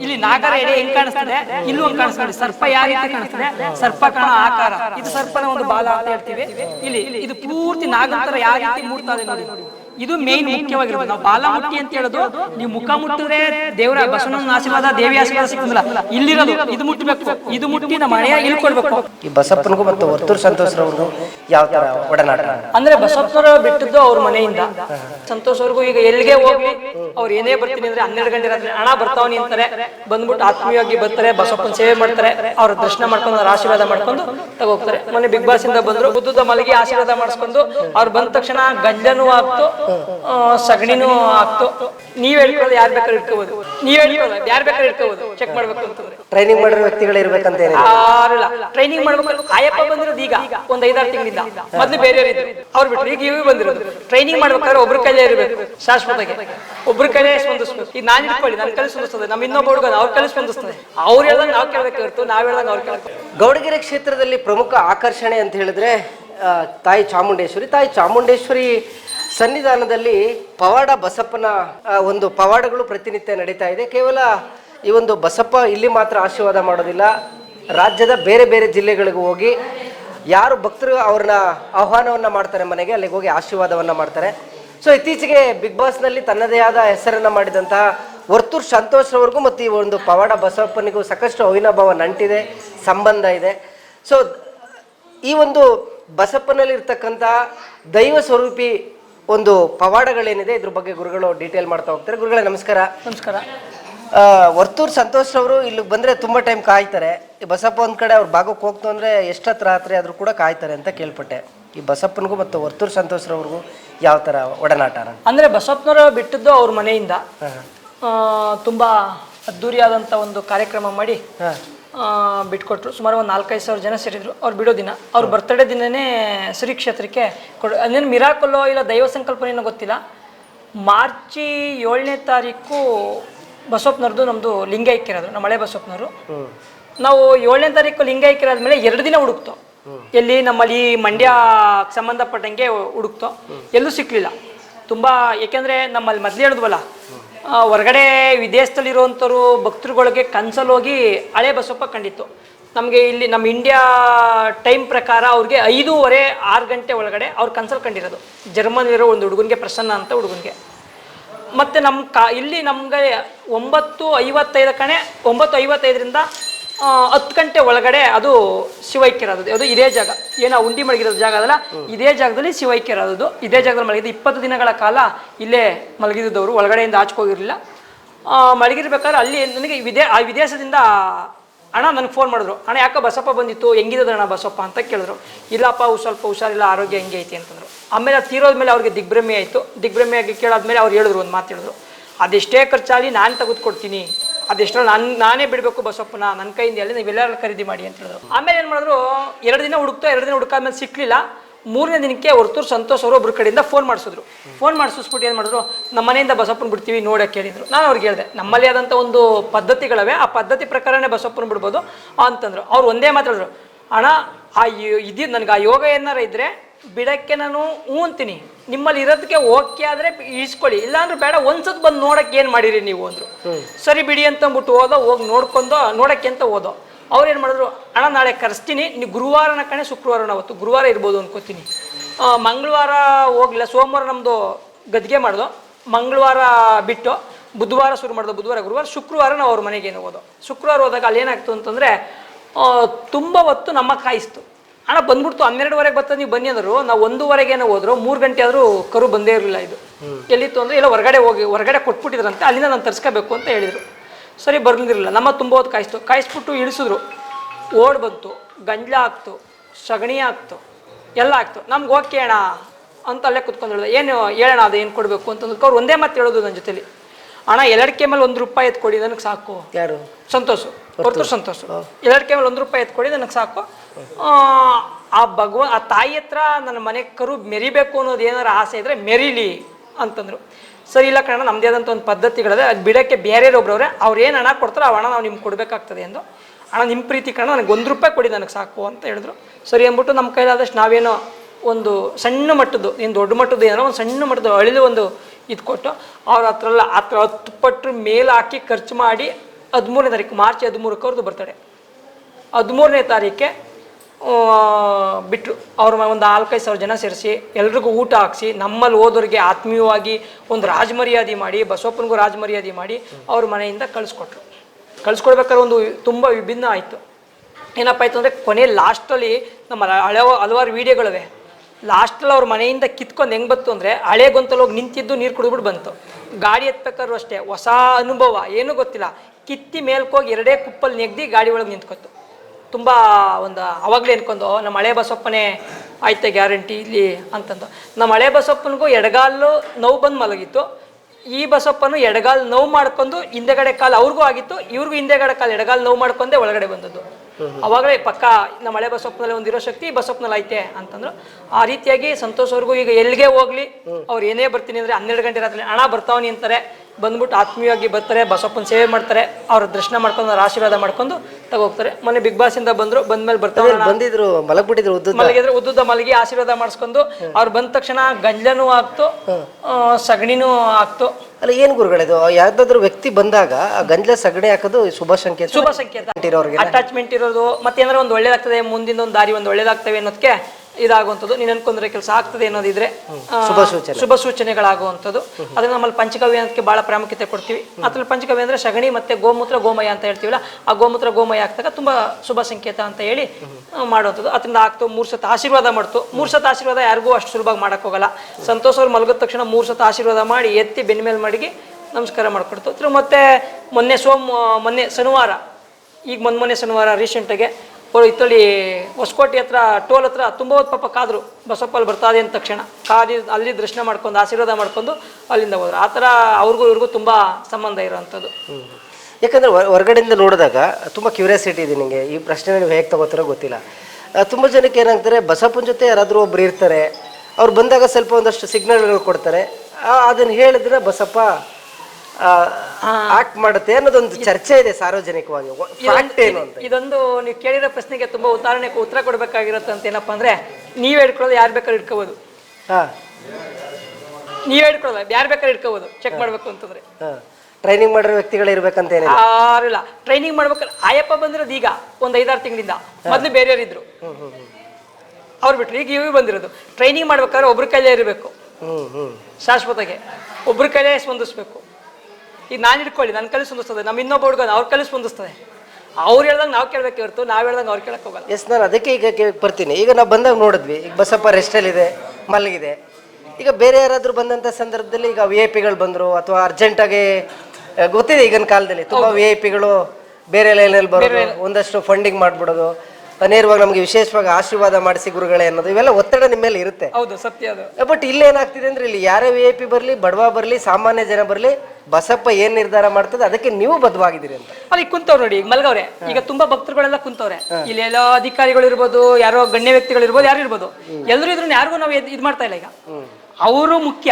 ಇಲ್ಲಿ ನಾಗರ ಎಡೆ ಹೆಂಗ್ ಕಾಣಿಸ್ತದೆ? ಇಲ್ಲೂ ಒಂದು ಕಾಣಿಸ್ತದೆ. ಸರ್ಪ ಯಾವ ರೀತಿ ಕಾಣಿಸ್ತದೆ? ಸರ್ಪ ಕಾಣೋ ಆಕಾರ. ಇದು ಸರ್ಪನ ಒಂದು ಬಾಲ ಅಂತ ಹೇಳ್ತೀವಿ. ಇಲ್ಲಿ, ಇದು ಪೂರ್ತಿ ನಾಗರ ಯಾವ ರೀತಿ ಮೂಡ್ತಾ ಇದೆ ನೋಡಿ. ಇದು ಮೇನ್ ಮುಖ್ಯವಾಗಿರೋದು. ನಾವು ಬಾಲಮುಟ್ಟಿ ಅಂತ ಹೇಳೋದು ನೀವು ಮುಖ ಮುಟ್ಟಿದ್ರೆ ದೇವರ ಬಸವನ ಆಶೀರ್ವಾದ ದೇವಿ ಆಶೀರ್ವಾದ ಸಿಕ್ಕಿಲ್ಲ ಇಲ್ಲಿರೋದು ಇದು ಮುಟ್ಟಬೇಕು ಇದು ಮುಟ್ಟಿ ನಮ್ಮ ಹಣೆಯ ಇಲ್ಲಿ ಕೊಡ್ಬೇಕು ಈ ಬಸಪ್ಪನಿಗೂ ಮತ್ತು ವರ್ತೂರ್ ಸಂತೋಷರವ್ರಿಗೂ ಯಾವ ತರ ಒಡನಾಟ? ಅಂದ್ರೆ ಬಸಪ್ಪನವರು ಬಿಟ್ಟದ್ದು ಅವ್ರ ಮನೆಯಿಂದ. ಸಂತೋಷ್ ಅವ್ರಿಗೂ ಈಗ ಎಲ್ಲಿಗೆ ಹೋಗ್ಲಿ? ಅವ್ರು ಏನೇ ಬರ್ತೀನಿ ಅಂದ್ರೆ ಹನ್ನೆರಡು ಗಂಟೆ ರಾತ್ರಿ ಹಣ ಬರ್ತಾವನಿ ಅಂತಾರೆ. ಬಂದ್ಬಿಟ್ಟು ಆತ್ಮೀಯವಾಗಿ ಬರ್ತಾರೆ ಬಸಪ್ಪನ ಸೇವೆ ಮಾಡ್ತಾರೆ. ಅವ್ರ ದರ್ಶನ ಮಾಡ್ಕೊಂಡು ಅವ್ರ ಆಶೀರ್ವಾದ ಮಾಡ್ಕೊಂಡು ತಗೋಗ್ತಾರೆ. ಮೊನ್ನೆ ಬಿಗ್ ಬಾಸ್ ಇಂದ ಬಂದ್ರು ಬುದ್ಧದ ಮಲಗಿ ಆಶೀರ್ವಾದ ಮಾಡಿಸ್ಕೊಂಡು ಅವ್ರು ಬಂದ ತಕ್ಷಣ ಗಂಜನೂ ಆಗ್ತು. ಸಗಣಿನೂ ಆಗ್ತು. ನೀವ್ ಹೇಳ್ಕೊಳ್ಳೋದು ಯಾರ್ ಬೇಕಾದ್ರೆ ಇಟ್ಕೋಬಹುದು ನೀವ್ ಹೇಳ್ಕೊಳ್ಳೋದು ಯಾರ್ ಬೇಕಾದ್ರೆ ಇಟ್ಕೋಬಹುದು ಚೆಕ್ ಮಾಡ್ಬೇಕು ಅಂತಂದ್ರೆ. ಟ್ರೈನಿಂಗ್ ಮಾಡಿರೋ ವ್ಯಕ್ತಿಗಳು ಇರ್ಬೇಕಂತ ಯಾರಿಲ್ಲ. ಟ್ರೈನಿಂಗ್ ಮಾಡ್ಬೇಕು ಆಯಪ್ಪ ಬಂದಿರೋದು ಈಗ ಒಂದ್ ಐದಾರು ತಿಂಗಳಿಂದ. ಮೊದ್ಲು ಬೇರೆಯವ್ರು ಇದ್ರು. ಅವ್ರು ಬಿಟ್ರು. ಈಗ ಇವ್ ಬಂದಿರೋದು. ಟ್ರೈನಿಂಗ್ ಮಾಡ್ಬೇಕಾದ್ರೆ ಒಬ್ರ ಕೈಲೇ ಇರಬೇಕು ಶಾಶ್ವತಗೆ ಒಬ್ರ ಕೈಲೇ ಸ್ಪಂದಿಸ್ಬೇಕು. ಈಗ ನಾನ್ ಇಟ್ಕೊಳ್ಳಿ ನನ್ ಕೈ ಸ್ಪಂದಿಸ್ತದೆ. ನಮ್ ಇನ್ನೊಬ್ಬ ಹುಡುಗ ಅವ್ರ ಕೈ ಸ್ಪಂದಿಸ್ತದೆ. ಅವ್ರು ಹೇಳ್ದಂಗೆ ನಾವ್ ಕೇಳ್ಬೇಕು ಹೊರ್ತು ನಾವ್ ಹೇಳ್ದಂಗೆ ಅವ್ರು ಕೇಳ್ಬೇಕು. ಗೌಡಗೆರೆ ಕ್ಷೇತ್ರದಲ್ಲಿ ಪ್ರಮುಖ ಆಕರ್ಷಣೆ ಅಂತ ಹೇಳಿದ್ರೆ ತಾಯಿ ಚಾಮುಂಡೇಶ್ವರಿ. ತಾಯಿ ಚಾಮುಂಡೇಶ್ವರಿ ಸನ್ನಿಧಾನದಲ್ಲಿ ಪವಾಡ ಬಸಪ್ಪನ ಒಂದು ಪವಾಡಗಳು ಪ್ರತಿನಿತ್ಯ ನಡೀತಾ ಇದೆ. ಕೇವಲ ಈ ಒಂದು ಬಸಪ್ಪ ಇಲ್ಲಿ ಮಾತ್ರ ಆಶೀರ್ವಾದ ಮಾಡೋದಿಲ್ಲ. ರಾಜ್ಯದ ಬೇರೆ ಬೇರೆ ಜಿಲ್ಲೆಗಳಿಗೂ ಹೋಗಿ ಯಾರು ಭಕ್ತರು ಅವ್ರನ್ನ ಆಹ್ವಾನವನ್ನ ಮಾಡ್ತಾರೆ ಮನೆಗೆ, ಅಲ್ಲಿಗೆ ಹೋಗಿ ಆಶೀರ್ವಾದವನ್ನ ಮಾಡ್ತಾರೆ. ಸೊ ಇತ್ತೀಚೆಗೆ ಬಿಗ್ ಬಾಸ್ನಲ್ಲಿ ತನ್ನದೇ ಆದ ಹೆಸರನ್ನ ಮಾಡಿದಂತಹ ವರ್ತೂರ್ ಸಂತೋಷ್ ಅವ್ರಿಗೂ ಮತ್ತು ಈ ಒಂದು ಪವಾಡ ಬಸಪ್ಪನಿಗೂ ಸಾಕಷ್ಟು ಅವಿನಾಭಾವ ನಂಟಿದೆ, ಸಂಬಂಧ ಇದೆ. ಸೊ ಈ ಒಂದು ಬಸಪ್ಪನಲ್ಲಿ ಇರ್ತಕ್ಕಂಥ ದೈವ ಸ್ವರೂಪಿ ಒಂದು ಪವಾಡಗಳೇನಿದೆ ಇದ್ರ ಬಗ್ಗೆ ಗುರುಗಳು ಡೀಟೇಲ್ ಮಾಡ್ತಾ ಹೋಗ್ತಾರೆ. ಗುರುಗಳೇ ನಮಸ್ಕಾರ. ನಮಸ್ಕಾರ. ವರ್ತೂರ್ ಸಂತೋಷ್ ಅವರು ಇಲ್ಲಿಗೆ ಬಂದರೆ ತುಂಬ ಟೈಮ್ ಕಾಯ್ತಾರೆ. ಈ ಬಸಪ್ಪ ಒಂದು ಕಡೆ ಅವ್ರ ಭಾಗಕ್ಕೆ ಹೋಗ್ತು ಅಂದರೆ ಎಷ್ಟೊತ್ತು ರಾತ್ರಿ ಆದರೂ ಕೂಡ ಕಾಯ್ತಾರೆ ಅಂತ ಕೇಳ್ಪಟ್ಟೆ. ಈ ಬಸಪ್ಪನಿಗೂ ಮತ್ತು ವರ್ತೂರ್ ಸಂತೋಷ್ ಅವ್ರಿಗೂ ಯಾವ ಥರ ಒಡನಾಟ ಅಂದ್ರೆ ಬಸಪ್ಪನವರು ಬಿಟ್ಟಿದ್ದು ಅವ್ರ ಮನೆಯಿಂದ. ತುಂಬ ಅದ್ದೂರಿಯಾದಂಥ ಒಂದು ಕಾರ್ಯಕ್ರಮ ಮಾಡಿ ಬಿಟ್ಕೊಟ್ರು. ಸುಮಾರು ಒಂದು ನಾಲ್ಕೈದು ಸಾವಿರ ಜನ ಸೇರಿದ್ರು. ಅವ್ರು ಬಿಡೋ ದಿನ. ಅವ್ರ ಬರ್ತ್ಡೇ ದಿನನೇ ಶ್ರೀ ಕ್ಷೇತ್ರಕ್ಕೆ ಕೊಡು ಅದೇನು ಮಿರಾಕಲ್ಲೋ ಇಲ್ಲ ದೈವ ಸಂಕಲ್ಪನೇನೋ ಗೊತ್ತಿಲ್ಲ. ಮಾರ್ಚಿ ಏಳನೇ ತಾರೀಕು ಬಸವಪ್ಪನವ್ರದ್ದು ನಮ್ಮದು ಲಿಂಗೈಕ್ಯರಾದ್ರು ನಮ್ಮ ಹಳೆ ಬಸವಪ್ಪನವರು. ನಾವು ಏಳನೇ ತಾರೀಕು ಲಿಂಗೈಕ್ಯರಾದ್ಮೇಲೆ ಎರಡು ದಿನ ಹುಡುಕ್ತೋ. ಎಲ್ಲಿ ನಮ್ಮಲ್ಲಿ ಮಂಡ್ಯ ಸಂಬಂಧಪಟ್ಟಂಗೆ ಹುಡುಕ್ತೋ ಎಲ್ಲೂ ಸಿಕ್ಕಲಿಲ್ಲ ತುಂಬಾ ಏಕೆಂದರೆ ನಮ್ಮಲ್ಲಿ ಮೊದಲೇ ಹೇಳಿದ್ವಲ್ಲ ಹೊರಗಡೆ ವಿದೇಶದಲ್ಲಿರುವಂಥವ್ರು, ಭಕ್ತರುಗಳಿಗೆ ಕನ್ಸಲ್ಲಿ ಹೋಗಿ ಹಳೆ ಬಸವಪ್ಪ ಕಂಡಿತ್ತು. ನಮಗೆ ಇಲ್ಲಿ ನಮ್ಮ ಇಂಡಿಯಾ ಟೈಮ್ ಪ್ರಕಾರ ಅವ್ರಿಗೆ ಐದೂವರೆ, ಆರು ಗಂಟೆ ಒಳಗಡೆ ಅವ್ರು ಕನ್ಸಲ್ ಕಂಡಿರೋದು. ಜರ್ಮನಿರೋ ಒಂದು ಹುಡುಗನಿಗೆ ಪ್ರಸನ್ನ ಅಂತ ಹುಡುಗನಿಗೆ. ಮತ್ತು ನಮ್ಮ ಕಾ, ಇಲ್ಲಿ ನಮಗೆ ಒಂಬತ್ತು ಐವತ್ತೈದು ಕಣೆ, ಒಂಬತ್ತು ಐವತ್ತೈದರಿಂದ ಹತ್ತು ಗಂಟೆ ಒಳಗಡೆ ಅದು ಶಿವೈಕ್ಯ ಇರೋದು ಅದು ಇದೇ ಜಾಗ. ಏನೋ ಉಂಡಿ ಮಲಗಿರೋ ಜಾಗ ಅದಲ್ಲ? ಇದೇ ಜಾಗದಲ್ಲಿ ಇರೋದು ಇದೇ ಜಾಗದಲ್ಲಿ ಮಲಗಿದ್ದು ಇಪ್ಪತ್ತು ದಿನಗಳ ಕಾಲ ಇಲ್ಲೇ ಮಲಗಿದ್ದವರು ಒಳಗಡೆಯಿಂದ ಆಚೆಗೆ ಹೋಗಿರಲಿಲ್ಲ. ಮಲಗಿರ್ಬೇಕಾದ್ರೆ ಅಲ್ಲಿ ನನಗೆ ವಿದೇ ಆ ವಿದೇಶದಿಂದ ಅಣ್ಣ ನನಗೆ ಫೋನ್ ಮಾಡಿದ್ರು. ಅಣ್ಣ ಯಾಕೆ ಬಸಪ್ಪ ಬಂದಿತ್ತು? ಹೆಂಗಿದ್ದದ ಅಣ್ಣ ಬಸಪ್ಪ? ಅಂತ ಕೇಳಿದ್ರು. ಇಲ್ಲಪ್ಪ ಸ್ವಲ್ಪ ಹುಷಾರಿಲ್ಲ. ಆರೋಗ್ಯ ಹೆಂಗೆ ಐತಿ? ಅಂತಂದ್ರು. ಆಮೇಲೆ ಅದು ತೀರೋದ್ಮೇಲೆ ಅವ್ರಿಗೆ ದಿಗ್ಭ್ರಮೆ ಆಯಿತು. ದಿಗ್ಭ್ರಮೆ ಆಗಿ ಕೇಳಾದ್ಮೇಲೆ ಅವ್ರು ಹೇಳಿದ್ರು ಒಂದು ಮಾತು ಹೇಳಿದ್ರು. ಅದೆಷ್ಟೇ ಖರ್ಚಾಗಲಿ ನಾನು ತೆಗೆದುಕೊಡ್ತೀನಿ. ಅದೆಷ್ಟೋ ನಾನು, ನಾನೇ ಬಿಡಬೇಕು ಬಸಪ್ಪನ ನನ್ನ ಕೈಯಿಂದ ಹೇಳಿ ನೀವೆಲ್ಲರೂ ಖರೀದಿ ಮಾಡಿ ಅಂತ ಹೇಳಿದ್ರು. ಆಮೇಲೆ ಏನು ಮಾಡಿದ್ರು, ಎರಡು ದಿನ ಹುಡುಕ್ತಾ, ಎರಡು ದಿನ ಹುಡುಕಾದ್ಮೇಲೆ ಸಿಕ್ಕಲಿಲ್ಲ ಮೂರನೇ ದಿನಕ್ಕೆ ಹೊರತೂರು ಸಂತೋಷ್ ಅವರು ಒಬ್ಬರ ಕಡೆಯಿಂದ ಫೋನ್ ಮಾಡಿಸಿದ್ರು. ಫೋನ್ ಮಾಡಿಸ್ಬಿಟ್ಟು ಏನು ಮಾಡಿದ್ರು, ನಮ್ಮ ಮನೆಯಿಂದ ಬಸಪ್ಪನ ಬಿಡ್ತೀವಿ, ನೋಡಕ್ಕೆ ಹೇಳಿದ್ರು. ನಾನು ಅವ್ರಿಗೆ ಹೇಳಿದೆ, ನಮ್ಮಲ್ಲಿ ಆದಂಥ ಒಂದು ಪದ್ಧತಿಗಳವೆ, ಆ ಪದ್ಧತಿ ಪ್ರಕಾರನೇ ಬಸಪ್ಪನ ಬಿಡ್ಬೋದು ಅಂತಂದ್ರು. ಅವ್ರು ಒಂದೇ ಮಾತಾಡಿದ್ರು ಅಣ್ಣ, ಆ ಇದು ನನಗೆ ಆ ಯೋಗ ಏನಾರ ಇದ್ರೆ ಬಿಡಕ್ಕೆ ನಾನು ಹ್ಞೂ ಅಂತೀನಿ. ನಿಮ್ಮಲ್ಲಿ ಇರೋದಕ್ಕೆ ಓಕೆ ಆದ್ರೆ ಇಸ್ಕೊಳ್ಳಿ ಇಲ್ಲಾಂದ್ರೆ ಬೇಡ ಒಂದ್ಸತ್ ಬಂದು ನೋಡಕ್ಕೆ ಏನು ಮಾಡಿರಿ ನೀವು ಅಂದ್ರು. ಸರಿ ಬಿಡಿ ಅಂತ ಅಂದ್ಬಿಟ್ಟು ಹೋದ ಹೋಗಿ ನೋಡ್ಕೊಂಡು ನೋಡಕ್ಕೆ ಅಂತ ಹೋದೋ. ಅವ್ರು ಏನು ಮಾಡಿದ್ರು ಅಣ್ಣ ನಾಳೆ ಕರೆಸ್ತೀನಿ. ನೀವು ಗುರುವಾರನ ಕಣೆ ಶುಕ್ರವಾರನ ಅವತ್ತು ಗುರುವಾರ ಇರ್ಬೋದು ಅನ್ಕೋತೀನಿ. ಮಂಗಳವಾರ ಹೋಗ್ಲಿಲ್ಲ ಸೋಮವಾರ ನಮ್ಮದು ಗದ್ಗೆ ಮಾಡ್ದು. ಮಂಗಳವಾರ ಬಿಟ್ಟು ಬುಧವಾರ ಶುರು ಮಾಡ್ದು ಬುಧವಾರ ಗುರುವಾರ ಶುಕ್ರವಾರ ನಾವು ಅವ್ರ ಮನೆಗೆ ಹೋದೋ. ಶುಕ್ರವಾರ ಹೋದಾಗ ಅಲ್ಲಿ ಏನಾಗ್ತು ಅಂತಂದರೆ ತುಂಬ ಹೊತ್ತು ನಮ್ಮ ಕಾಯಿಸ್ತು. ಅಣ್ಣ ಬಂದ್ಬಿಡ್ತು ಹನ್ನೆರಡುವರೆಗೆ ಬರ್ತದೆ ನೀವು ಬನ್ನಿ ಅಂದರು. ನಾವು ಒಂದೂವರೆಗೆ ಏನೋ ಹೋದ್ರು ಮೂರು ಗಂಟೆ ಆದರೂ ಕರು ಬಂದೇ ಇರಲಿಲ್ಲ ಇದು. ಎಲ್ಲಿತ್ತು ಅಂದರೆ ಎಲ್ಲ ಹೊರಗಡೆ ಹೋಗಿ ಹೊರಗಡೆ ಕೊಟ್ಬಿಟ್ಟಿದ್ರಂತೆ ಅಲ್ಲಿಂದ ನಾನು ತರಿಸ್ಕೋಬೇಕು ಅಂತ ಹೇಳಿದರು. ಸರಿ ಬರ್ಲಿರಲಿಲ್ಲ. ನಮ್ಮ ತುಂಬ ಹೊತ್ತು ಕಾಯಿಸ್ತು ಕಾಯಿಸ್ಬಿಟ್ಟು ಇಳಿಸಿದ್ರು. ಓಡ್ ಬಂತು ಗಂಜ್ಲ ಆಗ್ತು ಸಗಣಿ ಆಗ್ತು ಎಲ್ಲ ಆಗ್ತು. ನಮ್ಗೆ ಓಕೆ ಅಣ್ಣ ಅಂತ ಅಲ್ಲೇ ಕುತ್ಕೊಂಡು ಹೇಳಿದೆ ಏನು ಹೇಳೋಣ ಅದು ಏನು ಕೊಡಬೇಕು ಅಂತಂದ್ರೆ ಅವ್ರು ಒಂದೇ ಮಾತು ಹೇಳೋದು ನನ್ನ ಜೊತೆಲಿ. ಅಣ್ಣ ಎರಡಕ್ಕೆ ಮೇಲೆ ಒಂದು ರೂಪಾಯಿ ಎತ್ಕೊಡಿ ನನಗೆ ಸಾಕು. ಯಾರು? ಸಂತೋಷ. ಹೊರತು ಸಂತೋಷ. ಎರಡು ಕೇವಲ ಒಂದು ರೂಪಾಯಿ ಎತ್ಕೊಡಿ ನನಗೆ ಸಾಕು. ಆ, ಭಗವ ಆ ತಾಯಿ ಹತ್ರ ನನ್ನ ಮನೆ ಕರು ಮೆರಿಬೇಕು ಅನ್ನೋದು ಏನಾರ ಆಸೆ ಇದ್ರೆ ಮೆರಿಲಿ ಅಂತಂದ್ರು. ಸರಿ ಇಲ್ಲ ಕಣ ನಮ್ಮದೇ ಆದಂಥ ಒಂದು ಪದ್ಧತಿಗಳಿದೆ. ಅದು ಬಿಡೋಕ್ಕೆ ಬೇರೆ ಒಬ್ಬರವ್ರೆ ಅವ್ರು ಏನು ಹಣ ಕೊಡ್ತಾರೋ ಆ ಹಣ ನಾವು ನಿಮ್ಗೆ ಕೊಡಬೇಕಾಗ್ತದೆ ಎಂದು. ಹಣ ನಿಮ್ಮ ಪ್ರೀತಿ ಕಣ ನನಗೆ ಒಂದು ರೂಪಾಯಿ ಕೊಡಿ ನನಗೆ ಸಾಕು ಅಂತ ಹೇಳಿದ್ರು. ಸರಿ ಅಂದ್ಬಿಟ್ಟು ನಮ್ಮ ಕೈಲಾದಷ್ಟು ನಾವೇನೋ ಒಂದು ಸಣ್ಣ ಮಟ್ಟದ್ದು ಏನು ದೊಡ್ಡ ಮಟ್ಟದ್ದು ಏನೋ ಒಂದು ಸಣ್ಣ ಮಟ್ಟದ ಅಳಿಲು ಒಂದು ಇದು ಕೊಟ್ಟು ಅವ್ರ ಹತ್ರ ಎಲ್ಲ ಹತ್ರ ಹತ್ತು ಪಟ್ಟು ಮೇಲೆ ಹಾಕಿ ಖರ್ಚು ಮಾಡಿ ಹದಿಮೂರನೇ ತಾರೀಕು, ಮಾರ್ಚ್ ಹದಿಮೂರಕ್ಕೆ ಅವ್ರದ್ದು ಬರ್ತಾರೆ ಹದಿಮೂರನೇ ತಾರೀಕೆ ಬಿಟ್ಟರು ಅವ್ರ ಒಂದು ನಾಲ್ಕೈದು ಸಾವಿರ ಜನ ಸೇರಿಸಿ ಎಲ್ರಿಗೂ ಊಟ ಹಾಕ್ಸಿ, ನಮ್ಮಲ್ಲಿ ಹೋದವ್ರಿಗೆ ಆತ್ಮೀಯವಾಗಿ ಒಂದು ರಾಜಮರ್ಯಾದೆ ಮಾಡಿ, ಬಸವಪ್ಪನಿಗೂ ರಾಜಮರ್ಯಾದೆ ಮಾಡಿ ಅವ್ರ ಮನೆಯಿಂದ ಕಳಿಸ್ಕೊಟ್ರು. ಕಳಿಸ್ಕೊಡ್ಬೇಕಾದ್ರೆ ಒಂದು ತುಂಬ ವಿಭಿನ್ನ ಆಯಿತು. ಏನಪ್ಪ ಆಯಿತು ಅಂದರೆ ಕೊನೆ ಲಾಸ್ಟಲ್ಲಿ ನಮ್ಮ ಹಳೆ ಹಲವಾರು ವೀಡಿಯೋಗಳಿವೆ. ಲಾಸ್ಟಲ್ಲಿ ಅವ್ರ ಮನೆಯಿಂದ ಕಿತ್ಕೊಂಡು ಹೆಂಗೆ ಬಂತು ಅಂದರೆ ಹಳೆ ಗೊಂತಲ್ಲಿ ಹೋಗಿ ನಿಂತಿದ್ದು ನೀರು ಕುಡಿದ್ಬಿಟ್ಟು ಬಂತು. ಗಾಡಿ ಎತ್ತಬೇಕಾದ್ರೂ ಅಷ್ಟೇ, ಹೊಸ ಅನುಭವ, ಏನೂ ಗೊತ್ತಿಲ್ಲ. ಕಿತ್ತಿ ಮೇಲ್ಕೋಗಿ ಎರಡೇ ಕುಪ್ಪಲ್ಲಿ ನೆಗ್ದು ಗಾಡಿ ಒಳಗೆ ನಿಂತ್ಕೊತು ತುಂಬ ಒಂದು, ಅವಾಗಲೇ ಅನ್ಕೊಂಡು ನಮ್ಮ ಹಳೆ ಬಸಪ್ಪನೇ ಆಯ್ತೆ ಗ್ಯಾರಂಟಿ ಇಲ್ಲಿ? ಅಂತಂದು. ನಮ್ಮ ಹಳೆ ಬಸಪ್ಪನಿಗೂ ಎಡಗಾಲು ನೋವು ಬಂದು ಮಲಗಿತ್ತು. ಈ ಬಸಪ್ಪನು ಎಡಗಾಲು ನೋವು ಮಾಡ್ಕೊಂಡು ಹಿಂದೆಗಡೆ ಕಾಲು ಅವ್ರಿಗೂ ಆಗಿತ್ತು, ಇವ್ರಿಗೂ ಹಿಂದೆಗಡೆ ಕಾಲು ಎಡಗಾಲು ನೋವು ಮಾಡ್ಕೊಂಡೆ ಒಳಗಡೆ ಬಂದದ್ದು. ಅವಾಗಲೇ ಪಕ್ಕ ನಮ್ಮ ಹಳೆ ಬಸಪ್ಪನಲ್ಲಿ ಒಂದಿರೋ ಶಕ್ತಿ ಬಸಪ್ಪನಲ್ಲಿ ಐತೆ ಅಂತಂದ್ರು. ಆ ರೀತಿಯಾಗಿ ಸಂತೋಷ್ ಅವ್ರಿಗೂ ಈಗ ಎಲ್ಲಿಗೆ ಹೋಗ್ಲಿ ಅವ್ರು ಏನೇ ಬರ್ತೀನಿ ಅಂದ್ರೆ ಹನ್ನೆರಡು ಗಂಟೆ ರಾತ್ರಿ ಹಣ ಬರ್ತಾವನಿ ಅಂತಾರೆ. ಬಂದ್ಬಿಟ್ಟು ಆತ್ಮೀಯವಾಗಿ ಬರ್ತಾರೆ ಬಸಪ್ಪನ ಸೇವೆ ಮಾಡ್ತಾರೆ. ಅವ್ರ ದರ್ಶನ ಮಾಡ್ಕೊಂಡು ಅವ್ರ ಆಶೀರ್ವಾದ ಮಾಡ್ಕೊಂಡು ತಗೋಗ್ತಾರೆ. ಮೊನ್ನೆ ಬಿಗ್ ಬಾಸ್ ಇಂದ ಬಂದ್ರು ಬಂದ್ಮೇಲೆ ಬರ್ತಾರೆ ಬಂದಿದ್ರು ಮಲಗ್ಬಿಟ್ಟಿದ್ರು ಉದ್ದ ಮಲಗಿದ್ರೆ ಉದ್ದುದ್ದ ಮಲಗಿ ಆಶೀರ್ವಾದ ಮಾಡಿಸ್ಕೊಂಡು ಅವ್ರು ಬಂದ ತಕ್ಷಣ ಗಂಜನೂ ಆಗ್ತು ಸಗಣಿನೂ ಆಗ್ತು. ಅಲ್ಲ ಏನ್ ಗುರುಗಳಿದು? ಯಾವ್ದಾದ್ರು ವ್ಯಕ್ತಿ ಬಂದಾಗ ಆ ಗಂಜಲ ಸಗಣಿ ಹಾಕೋದು ಶುಭ ಸಂಕೇತ ಶುಭ ಸಂಕೇತ. ಇರೋರಿಗೆ ಅಟ್ಯಾಚ್ಮೆಂಟ್ ಇರೋದು ಮತ್ತೆ ಏನಾದ್ರು ಒಂದು ಒಳ್ಳೇದಾಗ್ತದೆ ಮುಂದಿನ ಒಂದು ದಾರಿ ಒಂದು ಒಳ್ಳೇದಾಗ್ತವೆ ಅನ್ನೋದಕ್ಕೆ ಇದಾಗುವಂಥದ್ದು. ನೀನು ಅನ್ಕೊಂಡ್ರೆ ಕೆಲಸ ಆಗ್ತದೆ ಅನ್ನೋದಿದ್ರೆ ಶುಭ ಸೂಚನೆ. ಸೂಚನೆಗಳಾಗುವಂಥದ್ದು. ಅದನ್ನ ನಮ್ಮಲ್ಲಿ ಪಂಚಗವ್ಯ ಅಂತಕ್ಕೆ ಬಹಳ ಪ್ರಾಮುಖ್ಯತೆ ಕೊಡ್ತೀವಿ. ಅದ್ರಲ್ಲಿ ಪಂಚಗವ್ಯ ಅಂದ್ರೆ ಸಗಣಿ ಮತ್ತೆ ಗೋಮೂತ್ರ ಗೋಮಯ ಅಂತ ಹೇಳ್ತೀವಲ್ಲ ಆ ಗೋಮೂತ್ರ ಗೋಮಯ ಆಗ್ತಾಗ ತುಂಬಾ ಶುಭ ಸಂಕೇತ ಅಂತ ಹೇಳಿ ಮಾಡುವಂಥದ್ದು ಅದರಿಂದ ಆಗ್ತು ಮೂರ್ ಸತ ಆಶೀರ್ವಾದ ಮಾಡ್ತು. ಮೂರ್ ಸತ ಆಶೀರ್ವಾದ ಯಾರಿಗೂ ಅಷ್ಟು ಸುಲಭವಾಗಿ ಮಾಡಕ್ ಹೋಗಲ್ಲ. ಸಂತೋಷ ಅವ್ರು ಮಲಗಿದ ತಕ್ಷಣ ಮೂರ್ ಸತ ಆಶೀರ್ವಾದ ಮಾಡಿ ಎತ್ತಿ ಬೆನ್ನ ಮೇಲೆ ಮಡಗಿ ನಮಸ್ಕಾರ ಮಾಡ್ಕೊಡ್ತು. ಮತ್ತೆ ಮೊನ್ನೆ ಸೋಮ್ ಮೊನ್ನೆ ಶನಿವಾರ ಈಗ ಮೊನ್ನೆ ಮೊನ್ನೆ ಶನಿವಾರ ರೀಸೆಂಟಾಗೆ ಇತ್ತಳಿ ಹೊಸಕೋಟೆ ಹತ್ರ, ಟೋಲ್ ಹತ್ರ ತುಂಬ ಹೊತ್ತು ಪಾಪ ಕಾದ್ರು ಅಲ್ಲಿ ಬರ್ತಾದೆ ಅಂದ ತಕ್ಷಣ. ಕಾದಿ ಅಲ್ಲಿ ದರ್ಶನ ಮಾಡ್ಕೊಂಡು, ಆಶೀರ್ವಾದ ಮಾಡ್ಕೊಂಡು ಅಲ್ಲಿಂದ ಹೋದ್ರು. ಆ ಥರ ಅವ್ರಿಗೂ ಇವ್ರಿಗೂ ತುಂಬ ಸಂಬಂಧ ಇರೋವಂಥದ್ದು. ಯಾಕಂದರೆ ಹೊರ- ಹೊರಗಡೆಯಿಂದ ನೋಡಿದಾಗ ತುಂಬ ಕ್ಯೂರಿಯಾಸಿಟಿ ಇದೆ ನಿಮಗೆ ಈ ಪ್ರಶ್ನೆ ನೀವು ಹೇಗೆ ತಗೋತಾರೋ ಗೊತ್ತಿಲ್ಲ. ತುಂಬ ಜನಕ್ಕೆ ಏನಾಗ್ತಾರೆ, ಬಸಪ್ಪನ ಜೊತೆ ಯಾರಾದರೂ ಒಬ್ರು ಇರ್ತಾರೆ. ಅವ್ರು ಬಂದಾಗ ಸ್ವಲ್ಪ ಒಂದಷ್ಟು ಸಿಗ್ನಲ್ಗಳು ಕೊಡ್ತಾರೆ. ಅದನ್ನ ಹೇಳಿದ್ರೆ ಬಸಪ್ಪ ಆಕ್ಟ್ ಮಾಡುತ್ತೆ ಅನ್ನೋದೊಂದು ಚರ್ಚೆ ಇದೆ ಸಾರ್ವಜನಿಕವಾಗಿ. ಫ್ಯಾಕ್ಟ್ ಏನು ಅಂತ. ಇದೊಂದು ನೀವು ಕೇಳಿರೋ ಪ್ರಶ್ನೆಗೆ ತುಂಬಾ ಉದಾಹರಣೆ ಉತ್ತರ ಕೊಡ್ಬೇಕಾಗಿರುತ್ತೆ ಅಂತ ಏನಪ್ಪಾ ಅಂದ್ರೆ ನೀವ್ ಹೇಳ್ಕೊಳ್ಳೋದು ಯಾರು ಬೇಕಾದ್ರೂ ಇಟ್ಕೋಬಹುದು ನೀವ್ ಹೇಳ್ಕೊಳ್ಳೋದು ಯಾರು ಬೇಕಾದ್ರೂ ಇಟ್ಕೋಬಹುದು ಚೆಕ್ ಮಾಡಬೇಕು ಅಂತಂದ್ರೆ. ಟ್ರೈನಿಂಗ್ ಮಾಡಿರೋ ವ್ಯಕ್ತಿಗಳು ಇರ್ಬೇಕಂತ ಏನಿಲ್ಲ. ಯಾರಿಲ್ಲ ಟ್ರೈನಿಂಗ್ ಮಾಡ್ಬೇಕಾದ್ರೆ ಆಯಪ್ಪ ಬಂದಿರೋದು ಈಗ ಒಂದು ಐದಾರು ತಿಂಗಳಿಂದ. ಮೊದ್ಲು ಬೇರೆಯವ್ರು ಇದ್ರು ಅವ್ರು ಬಿಟ್ರು. ಈಗ ಇವ್ ಬಂದಿರೋದು. ಟ್ರೈನಿಂಗ್ ಮಾಡ್ಬೇಕಾದ್ರೆ ಒಬ್ರ ಕೈಲೇ ಇರಬೇಕು. ಹ್ಮ್ ಹ್ಮ್. ಶಾಶ್ವತಗೆ. ಒಬ್ರ ಕೈಲೇ ಸ್ಪಂದಿಸ್ಬೇಕು. ಈಗ ನಾನು ಹಿಡ್ಕೊಳ್ಳಿ ನನ್ನ ಕಲಿ ಸ್ಪಂದಿಸ್ತದೆ ನಮ್ಮ ಇನ್ನೊಬ್ಬ ಹುಡುಗನ ಅವ್ರ ಕಲಿ ಸ್ಪಂದಿಸ್ತದೆ ಅವ್ರು ಹೇಳ್ದಂಗೆ ನಾವು ಕೇಳಬೇಕು ಹೊರತು ನಾವು ಹೇಳ್ದಂಗೆ ಅವ್ರು ಕೇಳಕ್ಕೆ ಹೋಗಲ್ಲ. ಎಸ್ ನಾನು ಅದಕ್ಕೆ ಈಗ ಕೇಳಿ ಬರ್ತೀನಿ. ಈಗ ನಾವು ಬಂದಾಗ ನೋಡಿದ್ವಿ ಈಗ ಬಸಪ್ಪ ರೆಸ್ಟಲ್ಲಿದೆ ಮಲಗಿದೆ. ಈಗ ಬೇರೆ ಯಾರಾದರೂ ಬಂದಂಥ ಸಂದರ್ಭದಲ್ಲಿ ಈಗ ವಿ ಐ ಪಿಗಳು ಬಂದರು ಅಥವಾ ಅರ್ಜೆಂಟಾಗಿ ಗೊತ್ತಿದೆ ಈಗಿನ ಕಾಲದಲ್ಲಿ ತುಂಬ ವಿ ಐ ಪಿಗಳು ಬೇರೆ ಲೈನಲ್ಲಿ ಬರೋದು ಒಂದಷ್ಟು ಫಂಡಿಂಗ್ ಮಾಡಿಬಿಡೋದು. ನೇರವಾಗಿ ನಮಗೆ ವಿಶೇಷವಾಗಿ ಆಶೀರ್ವಾದ ಮಾಡಿಸಿ ಗುರುಗಳೇ ಅನ್ನೋದು ಇವೆಲ್ಲ ಒತ್ತಡ ನಿಮ್ಮ ಮೇಲೆ ಇರುತ್ತೆ. ಹೌದು ಸತ್ಯ ಅದು. ಬಟ್ ಇಲ್ಲಿ ಏನಾಗ್ತಿದೆ ಅಂದ್ರೆ ಇಲ್ಲಿ ಯಾರೇ ವಿ ಐ ಪಿ ಬರಲಿ ಬಡವ ಬರಲಿ ಸಾಮಾನ್ಯ ಜನ ಬರಲಿ ಬಸಪ್ಪ ಏನ್ ನಿರ್ಧಾರ ಮಾಡ್ತದೆ ಅದಕ್ಕೆ ನೀವು ಬದ್ಧವಾಗಿದ್ದೀರಿ ಅಂತ. ಅಲ್ಲಿ ಕುಂತವ್ರು ನೋಡಿ ಈಗ ಮಲ್ಗವ್ರೆ ಈಗ ತುಂಬಾ ಭಕ್ತರುಗಳೆಲ್ಲ ಕುಂತವ್ರೆ. ಇಲ್ಲಿ ಎಲ್ಲ ಅಧಿಕಾರಿಗಳು ಇರ್ಬೋದು ಯಾರೋ ಗಣ್ಯ ವ್ಯಕ್ತಿಗಳು ಇರ್ಬೋದು ಯಾರು ಇರ್ಬೋದು. ಎಲ್ಲರೂ ಇದ್ರು ಯಾರಿಗೂ ನಾವು ಇದ್ ಮಾಡ್ತಾ ಇಲ್ಲ ಈಗ. ಅವರು ಮುಖ್ಯ.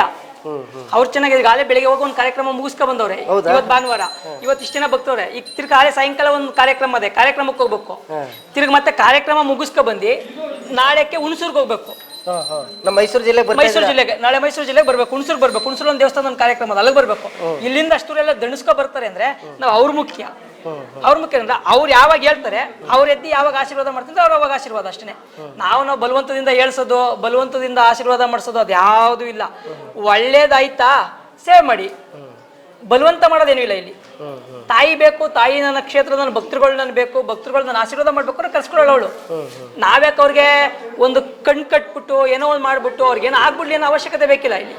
ಅವ್ರು ಚೆನ್ನಾಗಿ ಈಗ ಆಲೆ ಬೆಳಿಗ್ಗೆ ಹೋಗಿ ಒಂದು ಕಾರ್ಯಕ್ರಮ ಮುಗಿಸ್ಕೊ ಬಂದವ್ರೆ. ಇವತ್ತು ಭಾನುವಾರ. ಇವತ್ತು ಇಷ್ಟು ಜನ ಬಗ್ತವ್ರೆ ಈಗ ತಿರ್ಗಿ ಆಲೆ ಸಾಯಂಕಾಲ ಒಂದು ಕಾರ್ಯಕ್ರಮ ಅದೇ. ಕಾರ್ಯಕ್ರಮಕ್ಕೆ ಹೋಗ್ಬೇಕು. ತಿರ್ಗಿ ಮತ್ತೆ ಕಾರ್ಯಕ್ರಮ ಮುಗಿಸ್ಕೊ ಬಂದು ನಾಳೆಕ್ಕೆ ಹುಣಸೂರ್ಗೆ ಹೋಗ್ಬೇಕು. ನಮ್ಮ ಮೈಸೂರು ಜಿಲ್ಲೆಗೆ ಬರ್ತಾ ಮೈಸೂರು ಜಿಲ್ಲೆಗೆ. ನಾಳೆ ಮೈಸೂರು ಜಿಲ್ಲೆಗೆ ಬರ್ಬೇಕು. ಹುಣಸೂರು ಬರ್ಬೇಕು. ಹುಣಸೂರು ಒಂದು ದೇವಸ್ಥಾನ ಒಂದು ಕಾರ್ಯಕ್ರಮ ಅದ, ಅಲ್ಲಿಗೆ ಬರ್ಬೇಕು. ಇಲ್ಲಿಂದ ಅಷ್ಟೂರೆಲ್ಲ ದಣಿಸ್ಕೊ ಬರ್ತಾರೆ ಅಂದ್ರೆ ನಾವು ಅವ್ರ ಮುಖ್ಯ. ಅವ್ರ ಮುಖ್ಯದಿಂದ ಅಂದ್ರೆ ಅವ್ರು ಯಾವಾಗ ಹೇಳ್ತಾರೆ ಅವ್ರ ಎದ್ದು ಯಾವಾಗ ಆಶೀರ್ವಾದ ಮಾಡ್ತಿದ್ರು ಅವ್ರು ಅವಾಗ ಆಶೀರ್ವಾದ ಅಷ್ಟೇ ನಾವು ನಾವು ಬಲವಂತದಿಂದ ಹೇಳ್ಸೋದು ಬಲವಂತದಿಂದ ಆಶೀರ್ವಾದ ಮಾಡಿಸೋದು ಅದು ಯಾವುದು ಇಲ್ಲ. ಒಳ್ಳೇದಾಯ್ತಾ? ಸೇವ್ ಮಾಡಿ. ಬಲವಂತ ಮಾಡೋದೇನು ಇಲ್ಲ ಇಲ್ಲಿ. ತಾಯಿ ಬೇಕು ತಾಯಿ ನನ್ನ ಕ್ಷೇತ್ರ ನನ್ನ ಭಕ್ತರುಗಳು ನನ್ನ ಬೇಕು ಭಕ್ತರುಗಳು ನನ್ನ ಆಶೀರ್ವಾದ ಮಾಡ್ಬೇಕು ಅಂದ್ರೆ ಕರ್ಸ್ಕೊಳ್ಳೋಳು ಅವಳು. ನಾವ್ಯಾಕೆ ಅವ್ರಿಗೆ ಒಂದು ಕಣ್ ಕಟ್ಬಿಟ್ಟು ಏನೋ ಒಂದು ಮಾಡ್ಬಿಟ್ಟು ಅವ್ರಿಗೆ ಏನೋ ಆಗ್ಬಿಡ್ಲಿ ಅನ್ನೋ ಅವಶ್ಯಕತೆ ಬೇಕಿಲ್ಲ ಇಲ್ಲಿ.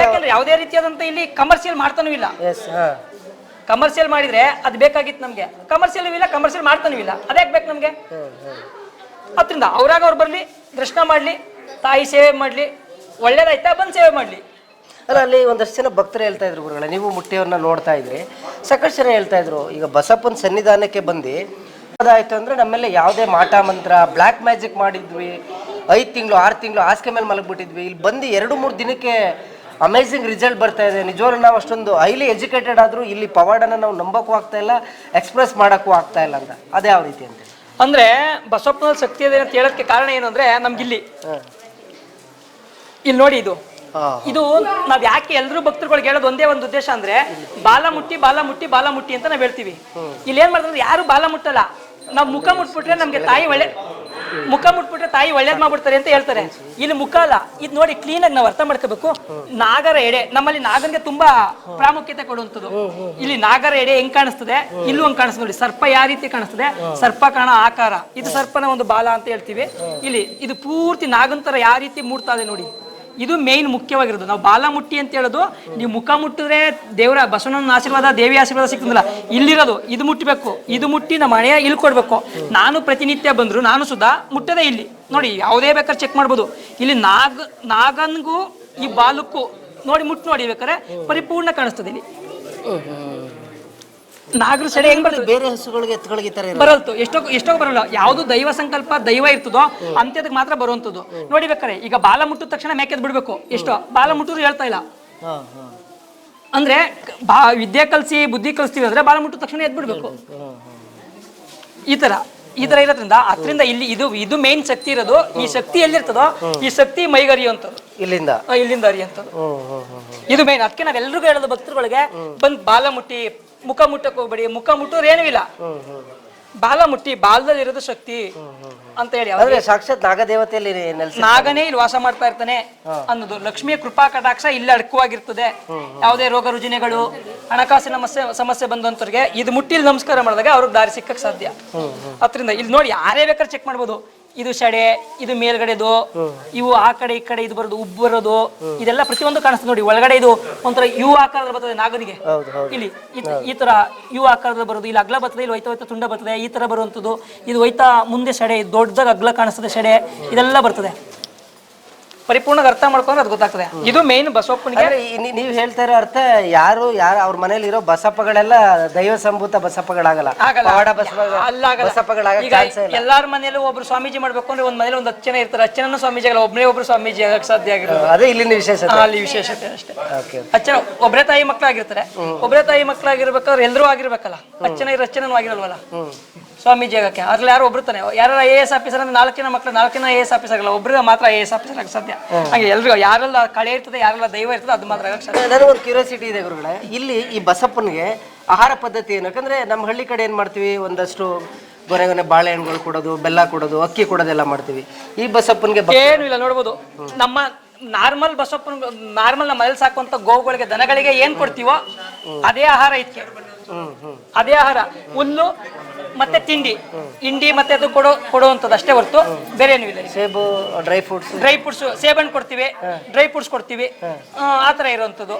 ಯಾಕಂದ್ರೆ ಯಾವುದೇ ರೀತಿಯಾದಂತ ಇಲ್ಲಿ ಕಮರ್ಷಿಯಲ್ ಮಾಡ್ತಾನೂ ಇಲ್ಲ. ಕಮರ್ಷಿಯಲ್ ಮಾಡಿದ್ರೆ ಅದು ಬೇಕಾಗಿತ್ತು ನಮಗೆ. ಕಮರ್ಷಿಯಲ್ ಇಲ್ಲ ಕಮರ್ಷಿಯಲ್ ಮಾಡ್ತಾನೂ ಇಲ್ಲ. ಅದ್ಯಾಕೆ ಬೇಕು ನಮಗೆ? ಅದರಿಂದ ಅವ್ರಾಗ ಅವ್ರು ಬರಲಿ ದರ್ಶನ ಮಾಡಲಿ ತಾಯಿ ಸೇವೆ ಮಾಡಲಿ, ಒಳ್ಳೇದಾಯ್ತಾ, ಬಂದು ಸೇವೆ ಮಾಡಲಿ? ಅಲ್ಲ, ಅಲ್ಲಿ ಒಂದಷ್ಟು ಜನ ಭಕ್ತರು ಹೇಳ್ತಾ ಇದ್ರು ಗುರುಗಳೇ, ನೀವು ಮುಟ್ಟಿಯವ್ರನ್ನ ನೋಡ್ತಾ ಇದ್ರಿ. ಸಾಕಷ್ಟು ಜನ ಹೇಳ್ತಾ ಇದ್ರು, ಈಗ ಬಸಪ್ಪನ ಸನ್ನಿಧಾನಕ್ಕೆ ಬಂದು ಅದಾಯ್ತು ಅಂದ್ರೆ ನಮ್ಮೆಲ್ಲ ಯಾವುದೇ ಮಾಟ ಮಂತ್ರ ಬ್ಲ್ಯಾಕ್ ಮ್ಯಾಜಿಕ್ ಮಾಡಿದ್ವಿ, ಐದು ತಿಂಗಳು, ಆರು ತಿಂಗಳು, ಹಾಸಿಗೆ ಮೇಲೆ ಮಲಗಿಬಿಟ್ಟಿದ್ವಿ. ಇಲ್ಲಿ ಬಂದು ಎರಡು, ಮೂರು ದಿನಕ್ಕೆ ಅಮೇಝಿಂಗ್ ರಿಸಲ್ಟ್ ಬರ್ತಾ ಇದೆ. ನಿಜವಾಗ್ಲೂ ನಾವು ಅಷ್ಟೊಂದು ಹೈಲಿ ಎಜುಕೇಟೆಡ್ ಆದರೂ ಇಲ್ಲಿ ಪವಾಡನ ನಾವು ನಂಬಕ್ಕೂ ಆಗ್ತಾ ಇಲ್ಲ ಎಕ್ಸ್ಪ್ರೆಸ್ ಮಾಡೋಕ್ಕೂ ಆಗ್ತಾ ಇಲ್ಲ ಅಂತ. ಅದೇ ಯಾವ ರೀತಿ ಅಂತ ಅಂದ್ರೆ ಬಸವಪ್ಪನಲ್ಲಿ ಶಕ್ತಿ ಇದೆ ಅಂತ ಹೇಳೋಕ್ಕೆ ಕಾರಣ ಏನು ಅಂದ್ರೆ ನಮ್ಗಿಲ್ಲಿ ಇಲ್ಲಿ. ಇಲ್ಲಿ ನೋಡಿ ಇದು. ಇದು ನಾವ್ ಯಾಕೆ ಎಲ್ರು ಭಕ್ತರುಗಳಿಗೆ ಹೇಳೋದು ಒಂದೇ ಒಂದು ಉದ್ದೇಶ ಅಂದ್ರೆ ಬಾಲ ಮುಟ್ಟಿ ಬಾಲ ಮುಟ್ಟಿ ಬಾಲ ಮುಟ್ಟಿ ಅಂತ ನಾವ್ ಹೇಳ್ತೀವಿ. ಇಲ್ಲಿ ಏನ್ ಮಾಡ್ತಾರೆ ಯಾರು ಬಾಲ ಮುಟ್ಟಲ್ಲ. ನಾವ್ ಮುಖ ಮುಟ್ಬಿಟ್ರೆ ನಮ್ಗೆ ತಾಯಿ ಒಳ್ಳೆ ಮುಖ ಮುಟ್ಬಿಟ್ರೆ ತಾಯಿ ಒಳ್ಳೇದ್ ಮಾಡ್ಬಿಡ್ತಾರೆ ಅಂತ ಹೇಳ್ತಾರೆ. ಇಲ್ಲಿ ಮುಖ ಅಲ್ಲ, ಇದು ನೋಡಿ ಕ್ಲೀನ್ ಆಗಿ ನಾವು ಅರ್ಥ ಮಾಡ್ಕೋಬೇಕು. ನಾಗರ ಎಡೆ, ನಮ್ಮಲ್ಲಿ ನಾಗನ್ಗೆ ತುಂಬಾ ಪ್ರಾಮುಖ್ಯತೆ ಕೊಡುವಂಥದ್ದು. ಇಲ್ಲಿ ನಾಗರ ಎಡೆ ಹೆಂಗ್ ಕಾಣಿಸ್ತದೆ? ಇಲ್ಲೂ ಹಂಗ್ ಕಾಣಿಸ್ತದೆ ನೋಡಿ, ಸರ್ಪ ಯಾವ ರೀತಿ ಕಾಣಿಸ್ತದೆ? ಸರ್ಪ ಕಾಣ ಆಕಾರ. ಇದು ಸರ್ಪನ ಒಂದು ಬಾಲ ಅಂತ ಹೇಳ್ತೀವಿ. ಇಲ್ಲಿ ಇದು ಪೂರ್ತಿ ನಾಗನ್ ತರ ಯಾವ ರೀತಿ ಮೂಡ್ತಾ ಇದೆ ನೋಡಿ. ಇದು ಮೇನ್ ಮುಖ್ಯವಾಗಿರೋದು. ನಾವು ಬಾಲ ಮುಟ್ಟಿ ಅಂತ ಹೇಳೋದು, ನೀವು ಮುಖ ಮುಟ್ಟಿದ್ರೆ ದೇವರ ಬಸವಣ್ಣನ ಆಶೀರ್ವಾದ, ದೇವಿ ಆಶೀರ್ವಾದ ಸಿಗ್ತದಲ್ಲ, ಇಲ್ಲಿರೋದು, ಇದು ಮುಟ್ಟಬೇಕು ಇದು ಮುಟ್ಟಿ ನಮ್ಮ ಹಣೆಯ ಇಲ್ಲಿ ಕೊಡಬೇಕು. ನಾನು ಪ್ರತಿನಿತ್ಯ ಬಂದ್ರು, ನಾನು ಸುದಾ ಮುಟ್ಟದೆ ಇಲ್ಲಿ. ನೋಡಿ, ಯಾವುದೇ ಬೇಕಾದ್ರೆ ಚೆಕ್ ಮಾಡ್ಬೋದು. ಇಲ್ಲಿ ನಾಗ, ನಾಗನ್ಗೂ ಈ ಬಾಲಕ್ಕೂ ನೋಡಿ ಮುಟ್ಟು ನೋಡಿ ಬೇಕಾದ್ರೆ ಪರಿಪೂರ್ಣ ಕಾಣಿಸ್ತದೆ ಇಲ್ಲಿ. ನಾಗರ ಸಡೆ ಹೆಂಗ್ ಬರ್ತದೆ ಬೇರೆ ಹಸುಗಳಿಗೆ ಎತ್ತುಗಳಿಗೆ ತರ ಬರಲ್ತು. ಎಷ್ಟೋ ಎಷ್ಟೋ ಬರಲ್ಲ. ಯಾವುದು ದೈವ ಸಂಕಲ್ಪ ದೈವ ಇರ್ತದೋ ಅಂತ್ಯದಕ್ಕೆ ಮಾತ್ರ ಬರುವಂತದ್ದು ನೋಡಿ ಬೇಕಾರೆ ಈಗ ಬಾಲ ಮುಟ್ಟಿದ ತಕ್ಷಣ ಮೇಕೆದ್ ಬಿಡ್ಬೇಕು. ಎಷ್ಟೋ. ಬಾಲ ಮುಟ್ಟಿದ್ರು ಹೇಳ್ತಾ ಇಲ್ಲ. ಅಂದ್ರೆ ಬಾ ವಿದ್ಯೆ ಕಲಿಸಿ ಬುದ್ಧಿ ಕಲಿಸ್ತೀವಿ ಅಂದ್ರೆ ಬಾಲ ಮುಟ್ಟಿದ ತಕ್ಷಣ ಎದ್ ಬಿಡ್ಬೇಕು. ಈ ತರ ಈ ತರ ಇರೋದ್ರಿಂದ ಅದ್ರಿಂದ ಇಲ್ಲಿ ಇದು ಇದು ಮೇನ್ ಶಕ್ತಿ ಇರೋದು. ಈ ಶಕ್ತಿ ಎಲ್ಲಿರ್ತದೋ ಈ ಶಕ್ತಿ ಮೈಗರಿಯುವಂಥದ್ದು. ಇಲ್ಲಿಂದ. ಇಲ್ಲಿಂದ ಅರಿಯುವಂಥದ್ದು ಇದು ಮೇನ್ ಅದಕ್ಕೆ ನಾವೆಲ್ಲರಿಗೂ ಹೇಳೋದು ಭಕ್ತರುಗಳಿಗೆ ಬಂದ್ ಬಾಲ ಮುಟ್ಟಿ ಮುಖ ಮುಟ್ಟಕ್ ಹೋಗ್ಬೇಡಿ. ಮುಖ ಮುಟ್ಟೋರು ಏನೂ ಇಲ್ಲ. ಬಾಲ ಮುಟ್ಟಿ ಬಾಲದಲ್ಲಿ ಇರೋದು ಶಕ್ತಿ ಅಂತ ಹೇಳಿ ಅಂದ್ರೆ ಸಾಕ್ಷಾತ್ ನಾಗದೇವತೆಯಲ್ಲಿ ನಾಗನೇ ಇಲ್ಲಿ ವಾಸ ಮಾಡ್ತಾ ಇರ್ತಾನೆ ಅನ್ನೋದು. ಲಕ್ಷ್ಮಿಯ ಕೃಪಾ ಕಟಾಕ್ಷ ಇಲ್ಲಿ ಅಡಕವಾಗಿರ್ತದೆ. ಯಾವುದೇ ರೋಗ ರುಜಿನಗಳು ಹಣಕಾಸಿನ ಸಮಸ್ಯೆ ಸಮಸ್ಯೆ ಬಂದಂತವ್ರಿಗೆ ಇದು ಮುಟ್ಟಿ ನಮಸ್ಕಾರ ಮಾಡಿದಾಗ ಅವ್ರಿಗೆ ದಾರಿ ಸಿಕ್ಕಕ್ಕೆ ಸಾಧ್ಯ. ಅದರಿಂದ ಇಲ್ಲಿ ನೋಡಿ ಯಾರೇ ಬೇಕಾದ್ರೆ ಚೆಕ್ ಮಾಡ್ಬೋದು. ಇದು ಶಡೆ ಇದು ಮೇಲ್ಗಡೆದು ಇವು ಆ ಕಡೆ ಈ ಕಡೆ ಇದು ಬರೋದು ಉಬ್ಬು ಬರೋದು ಇದೆಲ್ಲ ಪ್ರತಿಯೊಂದು ಕಾಣಿಸ್ತದೆ ನೋಡಿ. ಒಳಗಡೆ ಇದು ಒಂಥರ ಯು ಆಕಾರದಲ್ಲಿ ಬರ್ತದೆ ಹೌದು ಇಲ್ಲಿ ಈ ತರ ಯು ಆಕಾರದಲ್ಲಿ ಬರೋದು ಇಲ್ಲಿ ಅಗ್ಲ ಬರ್ತದೆ ಇಲ್ಲಿ ಹೋಯ್ತಾ ಹೋಯ್ತಾ ತುಂಡ ಬರ್ತದೆ ಈ ತರ ಬರುವಂಥದ್ದು. ಇದು ಹೋಯ್ತಾ ಮುಂದೆ ಶಡೆ ದೊಡ್ಡದಾಗ ಅಗ್ಲ ಕಾಣಿಸ್ತದೆ ಶಡೆ ಇದೆಲ್ಲ ಬರ್ತದೆ. ಪರಿಪೂರ್ಣ ಅರ್ಥ ಮಾಡ್ಕೊಂಡ್ರೆ ಅದು ಗೊತ್ತಾಗ್ತದೆ. ಇದು ಮೇನ್ ಬಸವಪ್ಪನಿಗೆ ಅಂದ್ರೆ ಈ ನೀ- ನೀವ್ ಹೇಳ್ತಾ ಇರೋ ಅರ್ಥ ಯಾರು ಯಾರು ಅವ್ರ ಮನೇಲಿ ಇರೋ ಬಸಪ್ಪಗಳೆಲ್ಲ ದೈವ ಸಂಭೂತ ಬಸಪ್ಪಗಳಾಗಲ್ಲ. ಆಗಲ್ಲ. ಪವಾಡ ಬಸವ ಅಲ್ಲಾಗಲ್ಲ. ಬಸಪ್ಪಗಳಾಗ ಈಗ ಚಾನ್ಸ್ ಇಲ್ಲ. ಎಲ್ಲಾರ ಮನೇಲೂ ಒಬ್ರು ಸ್ವಾಮೀಜಿ ಮಾಡ್ಬೇಕು ಅಂದ್ರೆ ಒಂದ್ ಮನೇಲಿ ಒಂದ್ ಹತ್ತು ಜನ ಇರ್ತಾರೆ ಹತ್ತು ಜನನು ಸ್ವಾಮೀಜಿ ಆಗಲ್ಲ ಒಬ್ಬನೇ ಒಬ್ರು ಸ್ವಾಮೀಜಿ ಆಗಕ್ ಸಾಧ್ಯ ಆಗಿರೋದು. ಅದೇ ಇಲ್ಲಿನ ವಿಶೇಷತೆ. ಆ, ಅಲ್ಲಿ ವಿಶೇಷತೆ ಅಷ್ಟೇ. ಓಕೆ ಅಚ್ಚನ ಒಬ್ಬರೇ ತಾಯಿ ಮಕ್ಕಳಾಗಿರ್ತಾರೆ ಒಬ್ಬರೇ ತಾಯಿ ಮಕ್ಕಳಾಗಿರ್ಬೇಕಾದ್ರೆ ಎಲ್ಲರೂ ಆಗಿರ್ಬೇಕಲ್ಲ. ಅಚ್ಚನ ಇರೋ ಅಚ್ಚನೂ ಆಗಿರಲ್ವಲ್ಲ. ಸ್ವಾಮೀಜಿ ಆಗೋಕ್ಕೆ. ಅದ್ರಲ್ಲಿ ಯಾರು ಒಬ್ರು ತಾನೆ ಯಾರು ಐ ಎಸ್ ಆಫೀಸರ್ ಅಂದ್ರೆ ನಾಲ್ಕಿನ ಮಕ್ಕಳು ನಾಲ್ಕಿನ ಐ ಎಸ್ ಆಫೀಸರ್ ಆಗಲ್ಲ ಒಬ್ರಿಗೆ ಮಾತ್ರ ಐ ಎಸ್ ಆಫೀಸರ್ ಆಗಕ್ಕೆ ಸಾಧ್ಯ. ಹಾಗೆ ಎಲ್ರಿಗೂ ಯಾರೆಲ್ಲ ಕಳೆ ಇರ್ತದೆ ಯಾರೆಲ್ಲ ದೈವ ಇರ್ತದೆ ಅದು ಮಾತ್ರ ಆಗಕ್ಕೆ ಒಂದು ಕ್ಯೂರಿಯಾಸಿಟಿ ಇದೆ ಗುರುಗಳೇ ಇಲ್ಲಿ ಈ ಬಸಪ್ಪನಿಗೆ ಆಹಾರ ಪದ್ಧತಿ ಏನು? ಯಾಕಂದ್ರೆ ನಮ್ಮ ಹಳ್ಳಿ ಕಡೆ ಏನು ಮಾಡ್ತೀವಿ? ಒಂದಷ್ಟು ಗೊನೆಗೊನೆ ಗೊನೆ ಬಾಳೆಹಣ್ಣುಗಳು ಕೊಡೋದು ಬೆಲ್ಲ ಕೊಡೋದು ಅಕ್ಕಿ ಕೊಡೋದೆಲ್ಲ ಮಾಡ್ತೀವಿ. ಈ ಬಸಪ್ಪನಿಗೆ ಏನು ಇಲ್ಲ ನೋಡ್ಬೋದು. ನಮ್ಮ ನಾರ್ಮಲ್ ಬಸಪ್ಪನ ನಾರ್ಮಲ್ ನಮ್ಮ ಮನೇಲಿ ಸಾಕುವಂತ ಗೋವುಗಳಿಗೆ ದನಗಳಿಗೆ ಏನ್ ಕೊಡ್ತೀವೋ ಅದೇ ಆಹಾರ ಇದಕ್ಕೆ. ಹ್ಮ್ ಹ್ಮ್. ಅದೇ ಆಹಾರ. ಹುಲ್ಲು ಮತ್ತೆ ತಿಂಡಿ. ಹಿಂಡಿ ಮತ್ತೆ ಅದು ಕೊಡೋ ಕೊಡುವಂಥದ್ದು ಅಷ್ಟೇ ಹೊರತು ಬೇರೆ ಏನೂ ಇಲ್ಲ ಸೇಬು ಡ್ರೈ ಫ್ರೂಟ್ಸ್ ಡ್ರೈ ಫ್ರೂಟ್ಸ್ ಸೇಬಣ್ಣು ಕೊಡ್ತೀವಿ. ಡ್ರೈ ಫ್ರೂಟ್ಸ್ ಕೊಡ್ತೀವಿ. ಆ, ಥರ ಇರುವಂಥದ್ದು.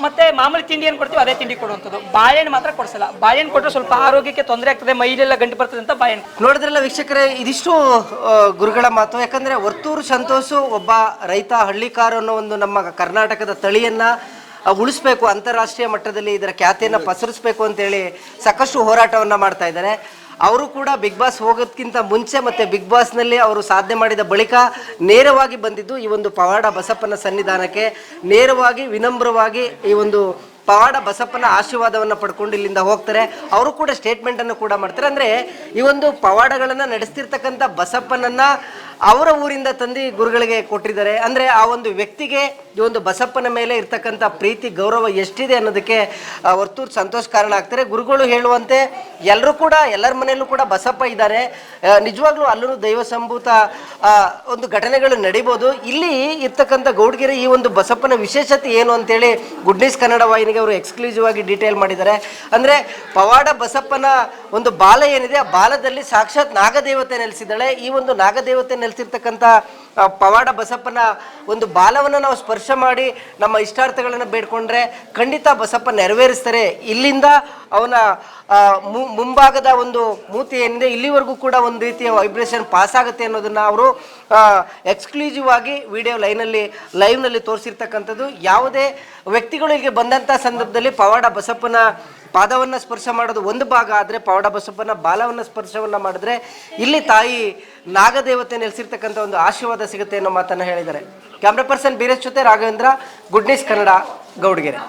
ಮತ್ತೆ ಮಾಮೂಲಿ ತಿಂಡಿ ಏನು ಕೊಡ್ತೀವಿ ಅದೇ ತಿಂಡಿ ಕೊಡುವಂಥದ್ದು. ಬಾಳೆಹಣ್ಣು ಮಾತ್ರ ಕೊಡಿಸಲ್ಲ. ಬಾಳೆಹಣ್ಣು ಕೊಟ್ಟರೆ ಸ್ವಲ್ಪ ಆರೋಗ್ಯಕ್ಕೆ ತೊಂದರೆ ಆಗ್ತದೆ ಮೈಲೆಲ್ಲ ಗಂಟು ಬರ್ತದೆ ಅಂತ ಬಾಳೆಹಣ್ಣು. ನೋಡಿದ್ರಲ್ಲ ವೀಕ್ಷಕರೇ ಇದಿಷ್ಟು ಗುರುಗಳ ಮಾತು. ಯಾಕಂದ್ರೆ ವರ್ತೂರು ಸಂತೋಷು ಒಬ್ಬ ರೈತ ಹಳ್ಳಿಕಾರ ಅನ್ನೋ ಒಂದು ನಮ್ಮ ಕರ್ನಾಟಕದ ತಳಿಯನ್ನ ಉಳಿಸ್ಬೇಕು ಅಂತಾರಾಷ್ಟ್ರೀಯ ಮಟ್ಟದಲ್ಲಿ ಇದರ ಖ್ಯಾತಿಯನ್ನು ಪಸರಿಸ್ಬೇಕು ಅಂತೇಳಿ ಸಾಕಷ್ಟು ಹೋರಾಟವನ್ನು ಮಾಡ್ತಾ ಇದ್ದಾರೆ. ಅವರು ಕೂಡ ಬಿಗ್ ಬಾಸ್ ಹೋಗೋದಕ್ಕಿಂತ ಮುಂಚೆ ಮತ್ತೆ ಬಿಗ್ ಬಾಸ್ನಲ್ಲಿ ಅವರು ಸಾಧನೆ ಮಾಡಿದ ಬಳಿಕ ನೇರವಾಗಿ ಬಂದಿದ್ದು ಈ ಒಂದು ಪವಾಡ ಬಸಪ್ಪನ ಸನ್ನಿಧಾನಕ್ಕೆ. ನೇರವಾಗಿ ವಿನಮ್ರವಾಗಿ ಈ ಒಂದು ಪವಾಡ ಬಸಪ್ಪನ ಆಶೀರ್ವಾದವನ್ನು ಪಡ್ಕೊಂಡು ಇಲ್ಲಿಂದ ಹೋಗ್ತಾರೆ. ಅವರು ಕೂಡ ಸ್ಟೇಟ್ಮೆಂಟನ್ನು ಕೂಡ ಮಾಡ್ತಾರೆ. ಅಂದರೆ ಈ ಒಂದು ಪವಾಡಗಳನ್ನು ನಡೆಸ್ತಿರ್ತಕ್ಕಂಥ ಬಸಪ್ಪನನ್ನ ಅವರ ಊರಿಂದ ತಂದು ಗುರುಗಳಿಗೆ ಕೊಟ್ಟಿದ್ದಾರೆ. ಅಂದರೆ ಆ ಒಂದು ವ್ಯಕ್ತಿಗೆ ಈ ಒಂದು ಬಸಪ್ಪನ ಮೇಲೆ ಇರ್ತಕ್ಕಂಥ ಪ್ರೀತಿ, ಗೌರವ ಎಷ್ಟಿದೆ ಅನ್ನೋದಕ್ಕೆ ವರ್ತೂರ್ ಸಂತೋಷ ಕಾರಣ ಆಗ್ತಾರೆ. ಗುರುಗಳು ಹೇಳುವಂತೆ ಎಲ್ಲರೂ ಕೂಡ, ಎಲ್ಲರ ಮನೆಯಲ್ಲೂ ಕೂಡ ಬಸಪ್ಪ ಇದ್ದಾರೆ. ನಿಜವಾಗ್ಲೂ ಅಲ್ಲೂ ದೈವ ಸಂಭೂತ ಒಂದು ಘಟನೆಗಳು ನಡಿಬೋದು. ಇಲ್ಲಿ ಇರ್ತಕ್ಕಂಥ ಗೌಡ್ಗೆರೆ ಈ ಒಂದು ಬಸಪ್ಪನ ವಿಶೇಷತೆ ಏನು ಅಂತೇಳಿ ಗುಡ್ ನ್ಯೂಸ್ ಕನ್ನಡ ವಾಹಿನಿಗೆ ಅವರು ಎಕ್ಸ್ಕ್ಲೂಸಿವ್ ಆಗಿ ಡೀಟೇಲ್ ಮಾಡಿದ್ದಾರೆ. ಅಂದರೆ ಪವಾಡ ಬಸಪ್ಪನ ಒಂದು ಬಾಲ ಏನಿದೆ, ಆ ಬಾಲದಲ್ಲಿ ಸಾಕ್ಷಾತ್ ನಾಗದೇವತೆ ನೆಲೆಸಿದ್ದಾಳೆ. ಈ ಒಂದು ನಾಗದೇವತೆ ನೆಲೆಸಿರ್ತಕ್ಕಂಥ ಪವಾಡ ಬಸಪ್ಪನ ಒಂದು ಬಾಲವನ್ನು ನಾವು ಸ್ಪರ್ಶ ಮಾಡಿ ನಮ್ಮ ಇಷ್ಟಾರ್ಥಗಳನ್ನು ಬೇಡ್ಕೊಂಡ್ರೆ ಖಂಡಿತ ಬಸಪ್ಪ ನೆರವೇರಿಸ್ತಾರೆ. ಇಲ್ಲಿಂದ ಅವನ ಮುಂಭಾಗದ ಒಂದು ಮೂತಿ ಏನಿದೆ, ಇಲ್ಲಿವರೆಗೂ ಕೂಡ ಒಂದು ರೀತಿಯ ವೈಬ್ರೇಷನ್ ಪಾಸ್ ಆಗುತ್ತೆ ಅನ್ನೋದನ್ನು ಅವರು ಎಕ್ಸ್ಕ್ಲೂಸಿವ್ ಆಗಿ ವಿಡಿಯೋ ಲೈನಲ್ಲಿ ಲೈವ್ನಲ್ಲಿ ತೋರಿಸಿರ್ತಕ್ಕಂಥದ್ದು. ಯಾವುದೇ ವ್ಯಕ್ತಿಗಳು ಇಲ್ಲಿಗೆ ಬಂದಂಥ ಸಂದರ್ಭದಲ್ಲಿ ಪವಾಡ ಬಸಪ್ಪನ ಪಾದವನ್ನು ಸ್ಪರ್ಶ ಮಾಡೋದು ಒಂದು ಭಾಗ ಆದರೆ ಪೌಡ ಬಸಪ್ಪನ ಬಾಲವನ್ನು ಸ್ಪರ್ಶವನ್ನು ಮಾಡಿದ್ರೆ ಇಲ್ಲಿ ತಾಯಿ ನಾಗದೇವತೆ ನೆಲೆಸಿರ್ತಕ್ಕಂಥ ಒಂದು ಆಶೀರ್ವಾದ ಸಿಗುತ್ತೆ ಅನ್ನೋ ಮಾತನ್ನು ಹೇಳಿದ್ದಾರೆ. ಕ್ಯಾಮ್ರಾ ಪರ್ಸನ್ ಬೀರೇಶ್ ಜೊತೆ ರಾಘವೇಂದ್ರ ಗುಡ್ ನ್ಯೂಸ್ ಕನ್ನಡ ಗೌಡ್ಗೆರೆ